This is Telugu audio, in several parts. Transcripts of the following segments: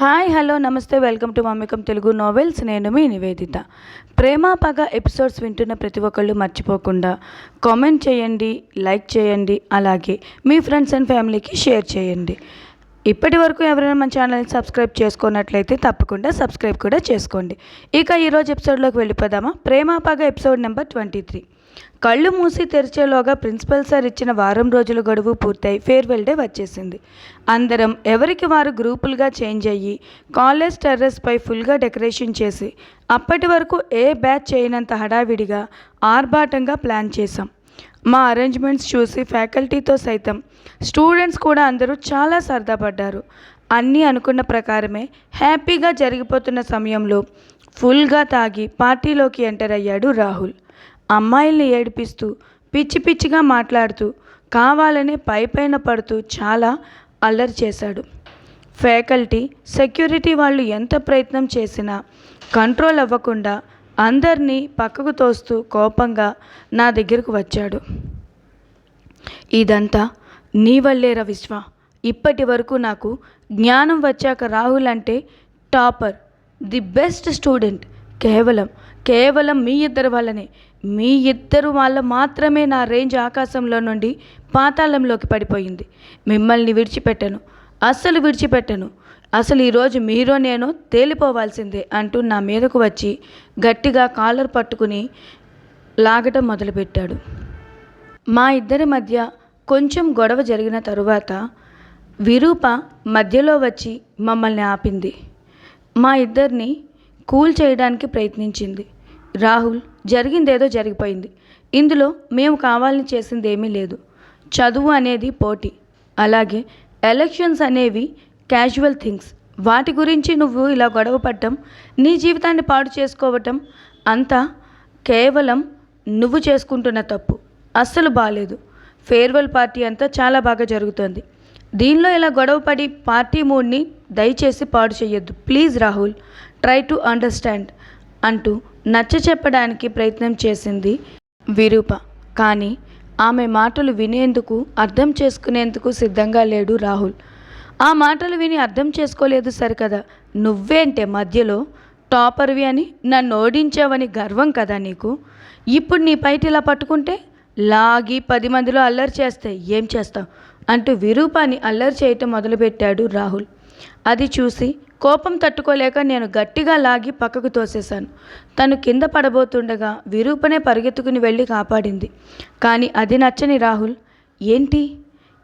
హాయ్ హలో నమస్తే వెల్కమ్ టు మమ్మికం తెలుగు నోవెల్స్. నేను మీ నివేదిత. ప్రేమ పగ ఎపిసోడ్స్ వింటున్న ప్రతి ఒక్కళ్ళు మర్చిపోకుండా కామెంట్ చేయండి లైక్ చేయండి అలాగే మీ ఫ్రెండ్స్ అండ్ ఫ్యామిలీకి షేర్ చేయండి. ఇప్పటి వరకు ఎవరైనా మన ఛానల్ని సబ్స్క్రైబ్ చేసుకున్నట్లయితే తప్పకుండా సబ్స్క్రైబ్ కూడా చేసుకోండి. ఇక ఈరోజు ఎపిసోడ్లోకి వెళ్ళిపోదామా? ప్రేమ పగ ఎపిసోడ్ నెంబర్ ట్వంటీ త్రీ. కళ్ళు మూసి తెరిచేలోగా ప్రిన్సిపల్ సార్ ఇచ్చిన వారం రోజుల గడువు పూర్తయి ఫేర్వెల్ డే వచ్చేసింది. అందరం ఎవరికి వారు గ్రూపులుగా చేంజ్ అయ్యి కాలేజ్ టెర్రస్పై ఫుల్గా డెకరేషన్ చేసి అప్పటి వరకు ఏ బ్యాచ్ చేయనంత హడావిడిగా ఆర్భాటంగా ప్లాన్ చేశాం. మా అరేంజ్మెంట్స్ చూసి ఫ్యాకల్టీతో సైతం స్టూడెంట్స్ కూడా అందరూ చాలా సరదా పడ్డారు. అన్నీ అనుకున్న ప్రకారమే హ్యాపీగా జరిగిపోతున్న సమయంలో ఫుల్గా తాగి పార్టీలోకి ఎంటర్ అయ్యాడు రాహుల్. అమ్మాయిల్ని ఏడిపిస్తూ పిచ్చి పిచ్చిగా మాట్లాడుతూ కావాలనే పై పైన పడుతూ చాలా అల్లరి చేశాడు. ఫ్యాకల్టీ సెక్యూరిటీ వాళ్ళు ఎంత ప్రయత్నం చేసినా కంట్రోల్ అవ్వకుండా అందరినీ పక్కకు తోస్తూ కోపంగా నా దగ్గరకు వచ్చాడు. ఇదంతా నీ వల్లేరా విశ్వ. ఇప్పటి వరకు నాకు జ్ఞానం వచ్చాక రాహుల్ అంటే టాపర్ ది బెస్ట్ స్టూడెంట్. కేవలం కేవలం మీ ఇద్దరు వల్లనే మీ ఇద్దరు వల్ల మాత్రమే నా రేంజ్ ఆకాశంలో నుండి పాతాళంలోకి పడిపోయింది. మిమ్మల్ని విడిచిపెట్టను. అస్సలు విడిచిపెట్టను. అసలు ఈరోజు మీరు నేను తేలిపోవాల్సిందే అంటూ నా మీదకు వచ్చి గట్టిగా కాలర్ పట్టుకుని లాగటం మొదలుపెట్టాడు. మా ఇద్దరి మధ్య కొంచెం గొడవ జరిగిన తరువాత విరూప మధ్యలో వచ్చి మమ్మల్ని ఆపింది. మా ఇద్దరిని కూల్ చేయడానికి ప్రయత్నించింది. రాహుల్ జరిగిందేదో జరిగిపోయింది. ఇందులో మేము కావాలని చేసింది ఏమీ లేదు. చదువు అనేది పోటీ. అలాగే ఎలక్షన్స్ అనేవి క్యాజువల్ థింగ్స్. వాటి గురించి నువ్వు ఇలా గొడవ పడటం నీ జీవితాన్ని పాడు చేసుకోవటం అంతా కేవలం నువ్వు చేసుకుంటున్న తప్పు. అస్సలు బాగాలేదు ఫేర్వెల్ పార్టీ అంతా చాలా బాగా జరుగుతుంది. దీనిలో ఇలా గొడవపడి పార్టీ మూడ్ని దయచేసి పాడు చేయొద్దు please Rahul try to understand అంటూ నచ్చ చెప్పడానికి ప్రయత్నం చేసింది విరూప. కానీ ఆమె మాటలు వినేందుకు అర్థం చేసుకునేందుకు సిద్ధంగా లేడు రాహుల్. ఆ మాటలు విని అర్థం చేసుకోలేదు సరికదా. నువ్వేంటే మధ్యలో? టాపర్వి అని నన్ను ఓడించావని గర్వం కదా నీకు? ఇప్పుడు నీ పైట ఇలా పట్టుకుంటే? లాగి పది మందిలో అల్లరి చేస్తే ఏం చేస్తావు? అంటూ విరూపాన్ని అల్లరి చేయటం మొదలుపెట్టాడు రాహుల్. అది చూసి కోపం తట్టుకోలేక నేను గట్టిగా లాగి పక్కకు తోసేశాను. తను కింద పడబోతుండగా విరూపనే పరిగెత్తుకుని వెళ్ళి కాపాడింది. కానీ అది నచ్చని రాహుల్ ఏంటి?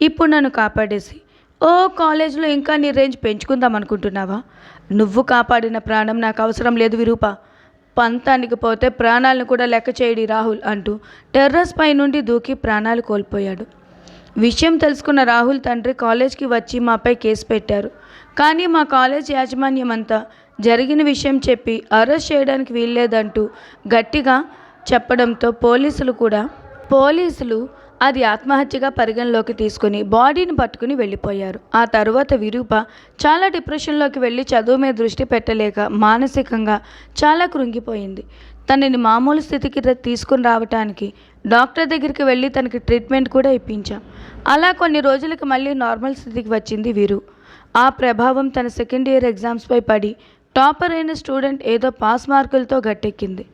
ఇప్పుడు నన్ను కాపాడేసి? ఓ కాలేజీలో ఇంకా నీ రేంజ్ పెంచుకుందాం అనుకుంటున్నావా నువ్వు కాపాడిన ప్రాణం నాకు అవసరం లేదు విరూప. పంతానికి పోతే ప్రాణాలను కూడా లెక్క చేయడి రాహుల్ అంటూ టెర్రస్ పై నుండి దూకి ప్రాణాలు కోల్పోయాడు. విషయం తెలుసుకున్న రాహుల్ తండ్రి కాలేజ్కి వచ్చి మాపై కేసు పెట్టారు. కానీ మా కాలేజ్ యాజమాన్యం అంతా జరిగిన విషయం చెప్పి అరెస్ట్ చేయడానికి వీల్లేదంటూ గట్టిగా చెప్పడంతో పోలీసులు కూడా పోలీసులు అది ఆత్మహత్యగా పరిగణలోకి తీసుకుని బాడీని పట్టుకుని వెళ్ళిపోయారు. ఆ తర్వాత విరూప చాలా డిప్రెషన్లోకి వెళ్ళి చదువు మీద దృష్టి పెట్టలేక మానసికంగా చాలా కృంగిపోయింది. తనని మామూలు స్థితికి తీసుకుని రావటానికి డాక్టర్ దగ్గరికి వెళ్ళి తనకి ట్రీట్మెంట్ కూడా ఇప్పించాం. అలా కొన్ని రోజులకి మళ్ళీ నార్మల్ స్థితికి వచ్చింది వీరు. ఆ ప్రభావం తన సెకండ్ ఇయర్ ఎగ్జామ్స్పై పడి టాపర్ అయిన స్టూడెంట్ ఏదో పాస్ మార్కులతో గట్టెక్కింది.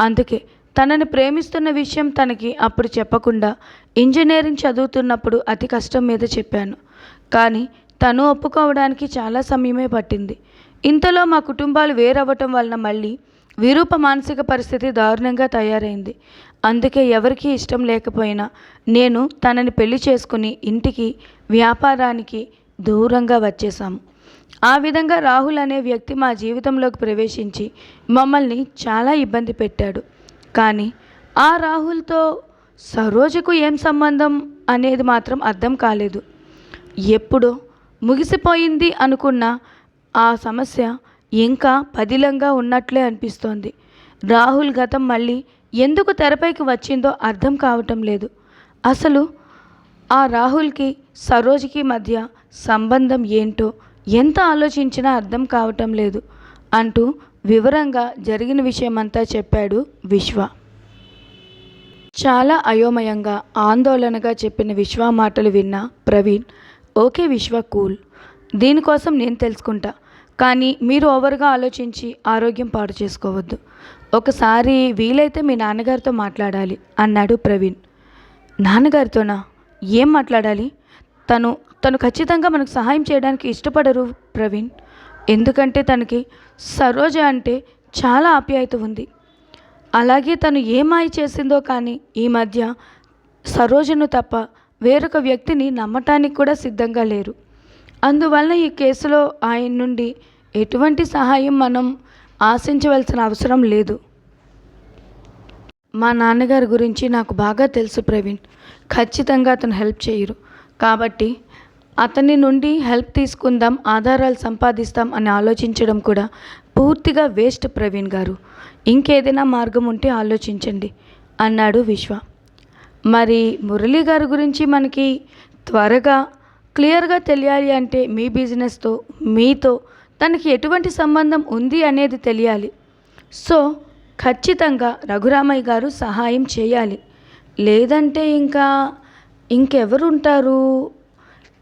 అందుకే తనని ప్రేమిస్తున్న విషయం తనకి అప్పుడు చెప్పకుండా ఇంజనీరింగ్ చదువుతున్నప్పుడు అతి కష్టం మీద చెప్పాను. కానీ తను ఒప్పుకోవడానికి చాలా సమయమే పట్టింది. ఇంతలో మా కుటుంబాలు వేరవ్వటం వలన మళ్ళీ విరూప మానసిక పరిస్థితి దారుణంగా తయారైంది. అందుకే ఎవరికీ ఇష్టం లేకపోయినా నేను తనని పెళ్ళి చేసుకుని ఇంటికి వ్యాపారానికి దూరంగా వచ్చేసాము ఆ విధంగా రాహుల్ అనే వ్యక్తి మా జీవితంలోకి ప్రవేశించి మమ్మల్ని చాలా ఇబ్బంది పెట్టాడు. కానీ ఆ రాహుల్తో సరోజకు ఏం సంబంధం అనేది మాత్రం అర్థం కాలేదు. ఎప్పుడో ముగిసిపోయింది అనుకున్న ఆ సమస్య ఇంకా పదిలంగా ఉన్నట్లే అనిపిస్తోంది. రాహుల్ గతం మళ్ళీ ఎందుకు తెరపైకి వచ్చిందో అర్థం కావటం లేదు. అసలు ఆ రాహుల్కి సరోజ్కి మధ్య సంబంధం ఏంటో ఎంత ఆలోచించినా అర్థం కావటం లేదు అంటూ వివరంగా జరిగిన విషయమంతా చెప్పాడు విశ్వ. చాలా అయోమయంగా ఆందోళనగా చెప్పిన విశ్వ మాటలు విన్న ప్రవీణ్ ఓకే విశ్వ కూల్. దీనికోసం నేను తెలుసుకుంటా. కానీ మీరు ఓవర్గా ఆలోచించి ఆరోగ్యం పాడు చేసుకోవద్దు. ఒకసారి వీలైతే మీ నాన్నగారితో మాట్లాడాలి అన్నాడు ప్రవీణ్. నాన్నగారితోనా? ఏం మాట్లాడాలి? తను తను ఖచ్చితంగా మనకు సహాయం చేయడానికి ఇష్టపడరు ప్రవీణ్. ఎందుకంటే తనకి సరోజ అంటే చాలా ఆప్యాయత ఉంది. అలాగే తను ఏ మాయ చేసిందో కానీ ఈ మధ్య సరోజను తప్ప వేరొక వ్యక్తిని నమ్మటానికి కూడా సిద్ధంగా లేరు. అందువలన ఈ కేసులో ఆయన నుండి ఎటువంటి సహాయం మనం ఆశించవలసిన అవసరం లేదు. మా నాన్నగారి గురించి నాకు బాగా తెలుసు ప్రవీణ్. ఖచ్చితంగా అతను హెల్ప్ చేయరు. కాబట్టి అతని నుండి హెల్ప్ తీసుకుందాం ఆధారాలు సంపాదిస్తాం అని ఆలోచించడం కూడా పూర్తిగా వేస్ట్ ప్రవీణ్ గారు. ఇంకేదైనా మార్గం ఉంటే ఆలోచించండి అన్నాడు విశ్వ. మరి మురళీ గారి గురించి మనకి త్వరగా క్లియర్గా తెలియాలి అంటే మీ బిజినెస్తో మీతో తనకి ఎటువంటి సంబంధం ఉంది అనేది తెలియాలి. సో ఖచ్చితంగా రఘురామయ్య గారు సహాయం చేయాలి. లేదంటే ఇంకా ఇంకెవరు ఉంటారు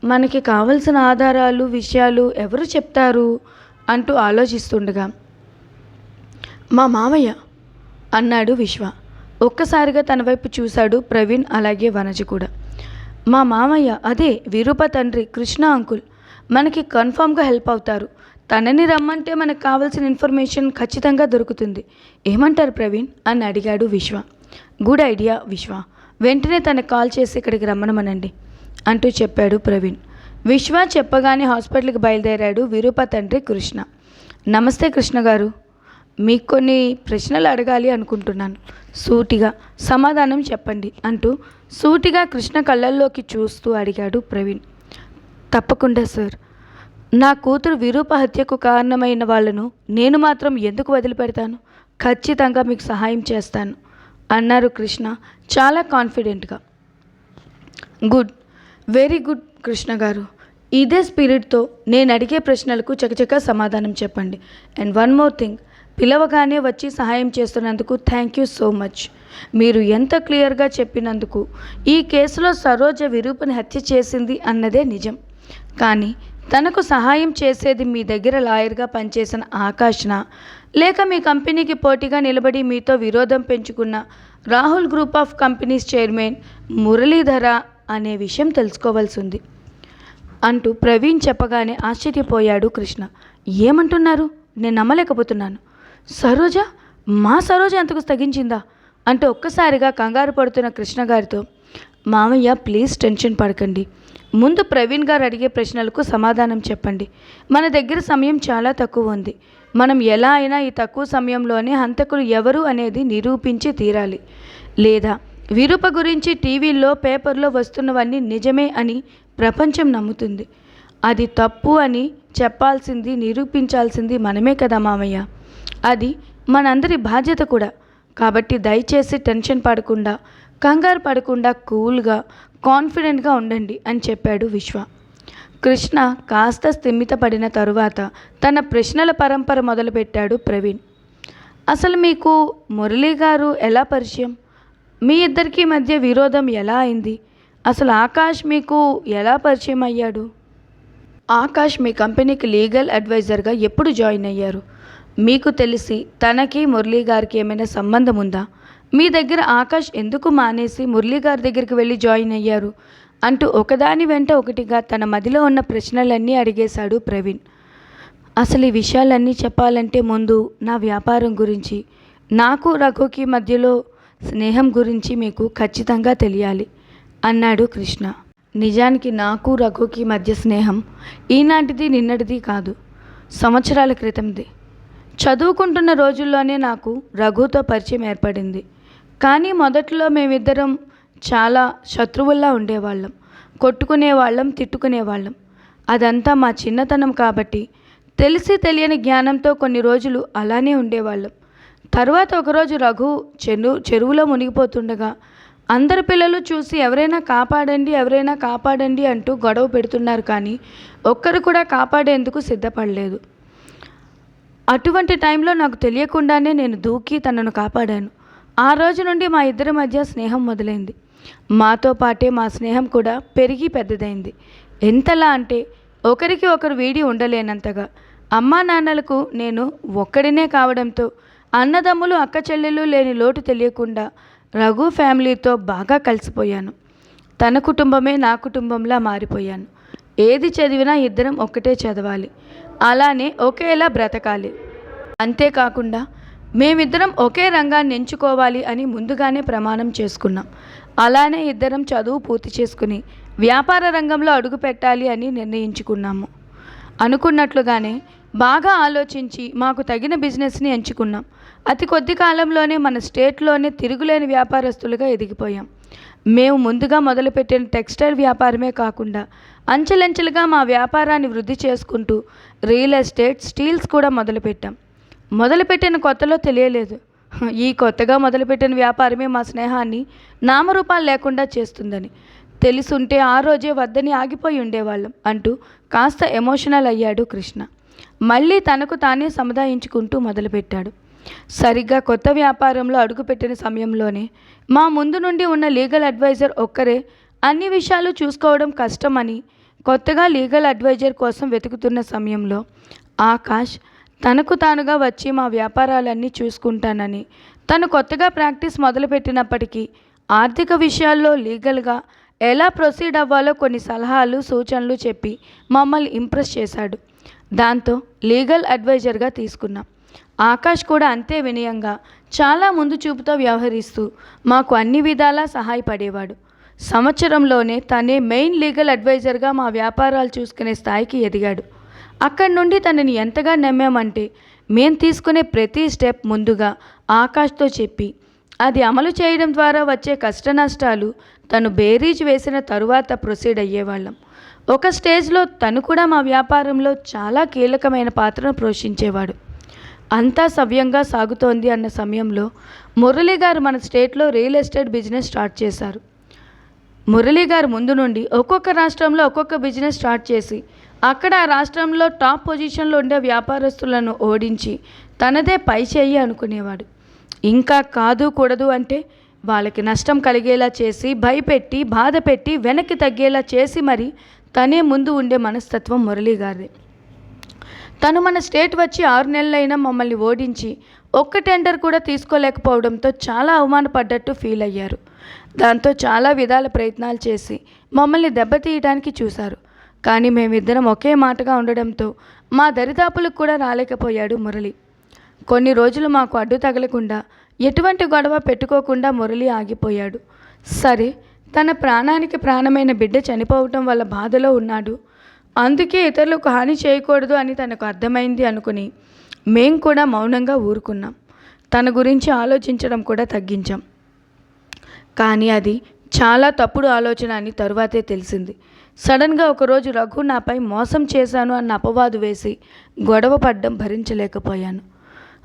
మనకి కావలసిన ఆధారాలు విషయాలు ఎవరు చెప్తారు? అంటూ ఆలోచిస్తుండగా మా మామయ్య అన్నాడు విశ్వ. ఒక్కసారిగా తన వైపు చూశాడు ప్రవీణ్ అలాగే వనజ కూడా. మా మామయ్య అదే విరూప తండ్రి కృష్ణ అంకుల్. మనకి కన్ఫామ్గా హెల్ప్ అవుతారు. తనని రమ్మంటే మనకు కావాల్సిన ఇన్ఫర్మేషన్ ఖచ్చితంగా దొరుకుతుంది. ఏమంటారు ప్రవీణ్? అని అడిగాడు విశ్వ. గుడ్ ఐడియా విశ్వ. వెంటనే తనకు కాల్ చేసి ఇక్కడికి రమ్మనమనండి అంటూ చెప్పాడు ప్రవీణ్. విశ్వ చెప్పగానే హాస్పిటల్కి బయలుదేరాడు విరూప తండ్రి కృష్ణ. నమస్తే కృష్ణ గారు. మీకు కొన్ని ప్రశ్నలు అడగాలి అనుకుంటున్నాను. సూటిగా సమాధానం చెప్పండి అంటూ సూటిగా కృష్ణ కళ్ళల్లోకి చూస్తూ అడిగాడు ప్రవీణ్. తప్పకుండా సార్. నా కూతురు విరూప హత్యకు కారణమైన వాళ్ళను నేను మాత్రం ఎందుకు వదిలిపెడతాను? ఖచ్చితంగా మీకు సహాయం చేస్తాను అన్నారు కృష్ణ. చాలా కాన్ఫిడెంట్గా గుడ్ వెరీ గుడ్ కృష్ణ గారు. ఇదే స్పిరిట్తో నేను అడిగే ప్రశ్నలకు చకచక సమాధానం చెప్పండి. అండ్ వన్ మోర్ థింగ్ పిలవగానే వచ్చి సహాయం చేస్తున్నందుకు థ్యాంక్ యూ సో మచ్ మీరు ఎంత క్లియర్గా చెప్పినందుకు ఈ కేసులో సరోజ విరూపని హత్య చేసింది అన్నదే నిజం. కానీ తనకు సహాయం చేసేది మీ దగ్గర లాయర్గా పనిచేసిన ఆకాష్న? లేక మీ కంపెనీకి పోటీగా నిలబడి మీతో విరోధం పెంచుకున్న Rahul group of companies chairman Muralidhara అనే విషయం తెలుసుకోవాల్సి ఉంది అంటూ ప్రవీణ్ చెప్పగానే ఆశ్చర్యపోయాడు కృష్ణ. ఏమంటున్నారు? నేను నమ్మలేకపోతున్నాను. సరోజ? మా సరోజ అంతకు తగ్గించిందా అంటూ ఒక్కసారిగా కంగారు పడుతున్న కృష్ణ గారితో మామయ్య ప్లీజ్ టెన్షన్ పడకండి. ముందు ప్రవీణ్ గారు అడిగే ప్రశ్నలకు సమాధానం చెప్పండి. మన దగ్గర సమయం చాలా తక్కువ ఉంది. మనం ఎలా అయినా ఈ తక్కువ సమయంలోనే హంతకులు ఎవరు అనేది నిరూపించి తీరాలి. లేదా విరూప గురించి టీవీల్లో పేపర్లో వస్తున్నవన్నీ నిజమే అని ప్రపంచం నమ్ముతుంది. అది తప్పు అని చెప్పాల్సింది నిరూపించాల్సింది మనమే కదా మామయ్య. అది మనందరి బాధ్యత కూడా. కాబట్టి దయచేసి టెన్షన్ పడకుండా కంగారు పడకుండా కూల్గా కాన్ఫిడెంట్గా ఉండండి అని చెప్పాడు విశ్వ. కృష్ణ కాస్త స్థిమితపడిన తరువాత తన ప్రశ్నల పరంపర మొదలుపెట్టాడు ప్రవీణ్. అసలు మీకు మురళీ గారు ఎలా పరిచయం? మీ ఇద్దరికీ మధ్య విరోధం ఎలా అయింది? అసలు ఆకాష్ మీకు ఎలా పరిచయం అయ్యాడు? ఆకాష్ మీ కంపెనీకి లీగల్ అడ్వైజర్గా ఎప్పుడు జాయిన్ అయ్యారు? మీకు తెలిసి తనకి మురళీ గారికి ఏమైనా సంబంధం ఉందా? మీ దగ్గర ఆకాష్ ఎందుకు మానేసి మురళీ గారి దగ్గరికి వెళ్ళి జాయిన్ అయ్యారు? అంటూ ఒకదాని వెంట ఒకటిగా తన మదిలో ఉన్న ప్రశ్నలన్నీ అడిగేశాడు ప్రవీణ్. అసలు ఈ విషయాలన్నీ చెప్పాలంటే ముందు నా వ్యాపారం గురించి నాకు రఘుకి మధ్యలో స్నేహం గురించి మీకు ఖచ్చితంగా తెలియాలి అన్నాడు కృష్ణ. నిజానికి నాకు రఘుకి మధ్య స్నేహం ఈనాటిది నిన్నటిది కాదు సంవత్సరాల క్రితంది. చదువుకుంటున్న రోజుల్లోనే నాకు రఘుతో పరిచయం ఏర్పడింది. కానీ మొదట్లో మేమిద్దరం చాలా శత్రువుల్లా ఉండేవాళ్ళం. కొట్టుకునేవాళ్ళం తిట్టుకునేవాళ్ళం అదంతా మా చిన్నతనం కాబట్టి తెలిసి తెలియని జ్ఞానంతో కొన్ని రోజులు అలానే ఉండేవాళ్ళం. తర్వాత ఒకరోజు రఘు చెను చెరువులో మునిగిపోతుండగా అందరు పిల్లలు చూసి ఎవరైనా కాపాడండి ఎవరైనా కాపాడండి అంటూ గొడవ పెడుతున్నారు కానీ ఒక్కరు కూడా కాపాడేందుకు సిద్ధపడలేదు. అటువంటి టైంలో నాకు తెలియకుండానే నేను దూకి తనను కాపాడాను. ఆ రోజు నుండి మా ఇద్దరి మధ్య స్నేహం మొదలైంది. మాతో పాటే మా స్నేహం కూడా పెరిగి పెద్దదైంది. ఎంతలా అంటే ఒకరికి ఒకరు వీడి ఉండలేనంతగా. అమ్మా నాన్నలకు నేను ఒక్కడినే కావడంతో అన్నదమ్ములు అక్క చెల్లెలు లేని లోటు తెలియకుండా రఘు ఫ్యామిలీతో బాగా కలిసిపోయాను. తన కుటుంబమే నా కుటుంబంలా మారిపోయాను. ఏది చదివినా ఇద్దరం ఒక్కటే చదవాలి. అలానే ఒకేలా బ్రతకాలి. అంతేకాకుండా మేమిద్దరం ఒకే రంగాన్ని ఎంచుకోవాలి అని ముందుగానే ప్రమాణం చేసుకున్నాం. అలానే ఇద్దరం చదువు పూర్తి చేసుకుని వ్యాపార రంగంలో అడుగు పెట్టాలి అని నిర్ణయించుకున్నాము. అనుకున్నట్లుగానే బాగా ఆలోచించి మాకు తగిన బిజినెస్ని ఎంచుకున్నాం. అతి కొద్ది కాలంలోనే మన స్టేట్లోనే తిరుగులేని వ్యాపారస్తులుగా ఎదిగిపోయాం. మేము ముందుగా మొదలుపెట్టిన టెక్స్టైల్ వ్యాపారమే కాకుండా అంచెలంచెలుగా మా వ్యాపారాన్ని వృద్ధి చేసుకుంటూ రియల్ ఎస్టేట్ స్టీల్స్ కూడా మొదలుపెట్టాం. మొదలుపెట్టిన కొత్తలో తెలియలేదు. ఈ కొత్తగా మొదలుపెట్టిన వ్యాపారమే మా స్నేహాన్ని నామరూపాలు లేకుండా చేస్తుందని. తెలుసుంటే ఆ రోజే వద్దని ఆగిపోయి ఉండేవాళ్ళం అంటూ కాస్త ఎమోషనల్ అయ్యాడు కృష్ణ. మళ్ళీ తనకు తానే సముదాయించుకుంటూ మొదలుపెట్టాడు. సరిగ్గా కొత్త వ్యాపారంలో అడుగుపెట్టిన సమయంలోనే మా ముందు నుండి ఉన్న లీగల్ అడ్వైజర్ ఒక్కరే అన్ని విషయాలు చూసుకోవడం కష్టమని కొత్తగా లీగల్ అడ్వైజర్ కోసం వెతుకుతున్న సమయంలో ఆకాష్ తనకు తానుగా వచ్చి మా వ్యాపారాలన్నీ చూసుకుంటానని. తను కొత్తగా ప్రాక్టీస్ మొదలుపెట్టినప్పటికీ ఆర్థిక విషయాల్లో లీగల్గా ఎలా ప్రొసీడ్ అవ్వాలో కొన్ని సలహాలు సూచనలు చెప్పి మమ్మల్ని ఇంప్రెస్ చేశాడు. దాంతో లీగల్ అడ్వైజర్గా తీసుకున్నాం. ఆకాష్ కూడా అంతే వినయంగా చాలా ముందు చూపుతో వ్యవహరిస్తూ మాకు అన్ని విధాలా సహాయపడేవాడు. సంవత్సరంలోనే తనే మెయిన్ లీగల్ అడ్వైజర్గా మా వ్యాపారాలు చూసుకునే స్థాయికి ఎదిగాడు. అక్కడి నుండి తనని ఎంతగా నమ్మామంటే మేం తీసుకునే ప్రతి స్టెప్ ముందుగా ఆకాష్తో చెప్పి అది అమలు చేయడం ద్వారా వచ్చే కష్ట నష్టాలు తను బేరీజ్ వేసిన తరువాత ప్రొసీడ్ అయ్యేవాళ్ళం. ఒక స్టేజ్లో తను కూడా మా వ్యాపారంలో చాలా కీలకమైన పాత్రను పోషించేవాడు. అంతా సవ్యంగా సాగుతోంది అన్న సమయంలో మురళి గారు మన స్టేట్లో రియల్ ఎస్టేట్ బిజినెస్ స్టార్ట్ చేశారు. మురళి గారు ముందు నుండి ఒక్కొక్క రాష్ట్రంలో ఒక్కొక్క బిజినెస్ స్టార్ట్ చేసి అక్కడ ఆ రాష్ట్రంలో టాప్ పొజిషన్లో ఉండే వ్యాపారస్తులను ఓడించి తనదే పై చెయ్యి అనుకునేవాడు. ఇంకా కాదు కూడదు అంటే వాళ్ళకి నష్టం కలిగేలా చేసి భయపెట్టి బాధ పెట్టి వెనక్కి తగ్గేలా చేసి మరి తనే ముందు ఉండే మనస్తత్వం మురళి గారిది. తను మన స్టేట్ వచ్చి ఆరు నెలలైనా మమ్మల్ని ఓడించి ఒక్క టెండర్ కూడా తీసుకోలేకపోవడంతో చాలా అవమానపడ్డట్టు ఫీల్ అయ్యారు. దాంతో చాలా విధాల ప్రయత్నాలు చేసి మమ్మల్ని దెబ్బతీయడానికి చూశారు. కానీ మేమిద్దరం ఒకే మాటగా ఉండడంతో మా దరిదాపులకు కూడా రాలేకపోయాడు మురళి. కొన్ని రోజులు మాకు అడ్డు తగలకుండా ఎటువంటి గొడవ పెట్టుకోకుండా మురళి ఆగిపోయాడు. సరే తన ప్రాణానికి ప్రాణమైన బిడ్డ చనిపోవటం వల్ల బాధలో ఉన్నాడు. అందుకే ఇతరులకు హాని చేయకూడదు అని తనకు అర్థమైంది అనుకుని మేం కూడా మౌనంగా ఊరుకున్నాం. తన గురించి ఆలోచించడం కూడా తగ్గించాం. కానీ అది చాలా తప్పుడు ఆలోచన అని తరువాతే తెలిసింది. సడన్గా ఒకరోజు రఘు నాపై మోసం చేశాను అన్న అపవాదు వేసి గొడవ పడ్డం భరించలేకపోయాను.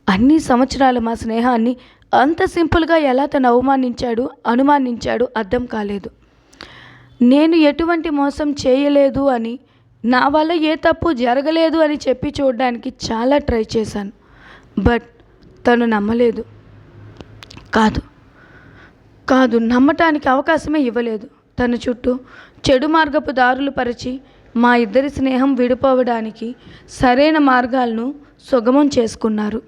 అన్ని సంవత్సరాలు మా స్నేహాన్ని అంత సింపుల్గా ఎలా తను అవమానించాడు అనుమానించాడు అర్థం కాలేదు. నేను ఎటువంటి మోసం చేయలేదు అని నా వల్ల ఏ తప్పు జరగలేదు అని చెప్పి చూడడానికి చాలా ట్రై చేశాను. బట్ తను నమ్మలేదు. కాదు. కాదు నమ్మటానికి అవకాశమే ఇవ్వలేదు. తన చుట్టూ చెడు మార్గపు దారులు పరిచి మా ఇద్దరి స్నేహం విడిపోవడానికి సరైన మార్గాలను సుగమం చేసుకున్నారు.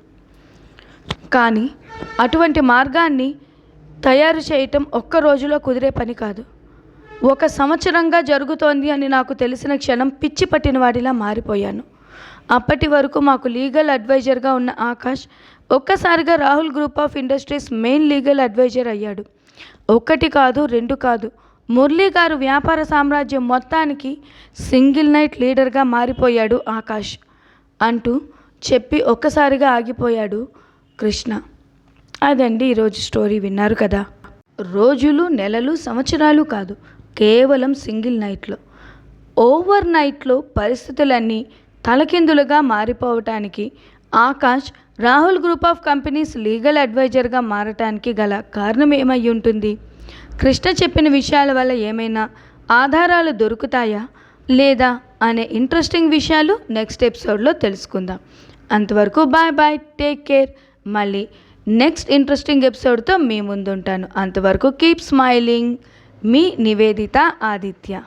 కానీ అటువంటి మార్గాన్ని తయారు చేయటం ఒక్క రోజులో కుదిరే పని కాదు. ఒక సంవత్సరంగా జరుగుతోంది అని నాకు తెలిసిన క్షణం పిచ్చి పట్టిన వాడిలా మారిపోయాను. అప్పటి వరకు మాకు లీగల్ అడ్వైజర్గా ఉన్న ఆకాష్ ఒక్కసారిగా Rahul group of industries main legal advisor అయ్యాడు. ఒకటి కాదు రెండు కాదు. మురళీ గారు వ్యాపార సామ్రాజ్యం మొత్తానికి సింగిల్ నైట్ లీడర్గా మారిపోయాడు ఆకాష్. అంటూ చెప్పి ఒక్కసారిగా ఆగిపోయాడు కృష్ణ. అదండి ఈరోజు స్టోరీ విన్నారు కదా. రోజులు నెలలు సంవత్సరాలు కాదు. కేవలం సింగిల్ నైట్లో. ఓవర్ నైట్లో పరిస్థితులన్నీ తలకిందులుగా మారిపోవటానికి Akash Rahul group of companies legal అడ్వైజర్గా మారటానికి గల కారణం ఏమై ఉంటుంది? కృష్ణ చెప్పిన విషయాల వల్ల ఏమైనా ఆధారాలు దొరుకుతాయా లేదా అనే ఇంట్రెస్టింగ్ విషయాలు నెక్స్ట్ ఎపిసోడ్లో తెలుసుకుందాం. అంతవరకు బాయ్ బాయ్ టేక్ కేర్. మళ్ళీ నెక్స్ట్ ఇంట్రెస్టింగ్ ఎపిసోడ్తో మీ ముందుంటాను. అంతవరకు కీప్ స్మైలింగ్. మీ నివేదిత ఆదిత్య.